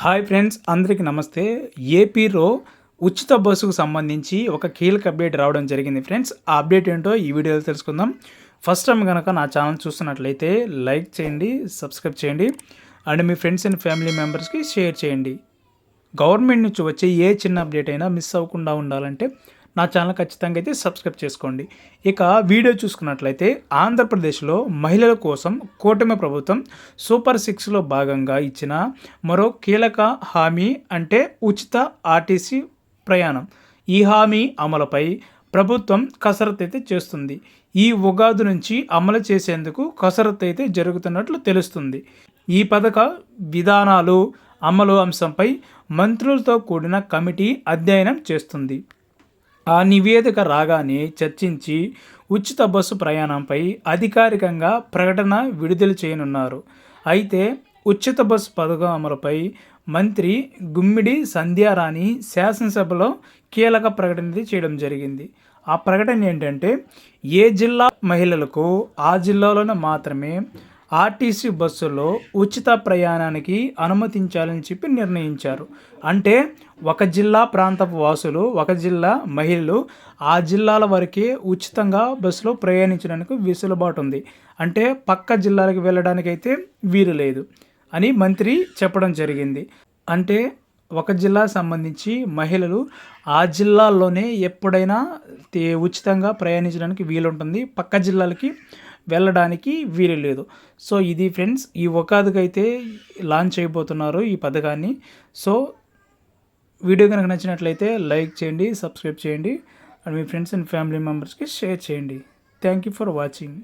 Hi friends అందరికీ నమస్తే. ఏపీలో ఉచిత బస్సుకు సంబంధించి ఒక కీలక అప్డేట్ రావడం జరిగింది ఫ్రెండ్స్. ఆ అప్డేట్ ఏంటో ఈ వీడియోలో తెలుసుకుందాం. ఫస్ట్ టైం కనుక నా ఛానల్ చూస్తున్నట్లయితే లైక్ చేయండి సబ్స్క్రైబ్ చేయండి అండ్ మీ ఫ్రెండ్స్ అండ్ ఫ్యామిలీ మెంబర్స్కి షేర్ చేయండి. గవర్నమెంట్ నుంచి వచ్చే ఏ చిన్న అప్డేట్ అయినా మిస్ అవ్వకుండా ఉండాలంటే నా ఛానల్ ఖచ్చితంగా అయితే సబ్స్క్రైబ్ చేసుకోండి. ఇక వీడియో చూసుకున్నట్లయితే ఆంధ్రప్రదేశ్లో మహిళల కోసం కూటమి ప్రభుత్వం సూపర్ సిక్స్లో భాగంగా ఇచ్చిన మరో కీలక హామీ అంటే ఉచిత ఆర్టీసీ ప్రయాణం. ఈ హామీ అమలుపై ప్రభుత్వం కసరత్తు అయితే చేస్తుంది. ఈ ఉగాది నుంచి అమలు చేసేందుకు కసరత్తు అయితే జరుగుతున్నట్లు తెలుస్తుంది. ఈ పథక విధానాలు అమలు అంశంపై మంత్రులతో కూడిన కమిటీ అధ్యయనం చేస్తుంది. ఆ నివేదిక రాగానే చర్చించి ఉచిత బస్సు ప్రయాణంపై అధికారికంగా ప్రకటన విడుదల చేయనున్నారు. అయితే ఉచిత బస్సు పథకం అమలుపై మంత్రి గుమ్మిడి సంధ్యారాణి శాసనసభలో కీలక ప్రకటన చేయడం జరిగింది. ఆ ప్రకటన ఏంటంటే ఏ జిల్లా మహిళలకు ఆ జిల్లాలోనే మాత్రమే ఆర్టీసీ బస్సులో ఉచిత ప్రయాణానికి అనుమతించాలని చెప్పి నిర్ణయించారు. అంటే ఒక జిల్లా ప్రాంతపు వాసులు ఒక జిల్లా మహిళలు ఆ జిల్లాల వరకే ఉచితంగా బస్సులో ప్రయాణించడానికి వెసులుబాటు ఉంది. అంటే పక్క జిల్లాలకు వెళ్ళడానికి అయితే వీలు లేదు అని మంత్రి చెప్పడం జరిగింది. అంటే ఒక జిల్లా సంబంధించి మహిళలు ఆ జిల్లాల్లోనే ఎప్పుడైనా ఉచితంగా ప్రయాణించడానికి వీలుంటుంది. పక్క జిల్లాలకి వెళ్ళడానికి వీలు లేదు. సో ఇది ఫ్రెండ్స్ ఈ అయితే లాంచ్ అయిపోతున్నారు ఈ పథకాన్ని. సో వీడియో కనుక నచ్చినట్లయితే లైక్ చేయండి సబ్స్క్రైబ్ చేయండి. అండ్ మీ ఫ్రెండ్స్ అండ్ ఫ్యామిలీ మెంబర్స్కి షేర్ చేయండి. Thank you for watching.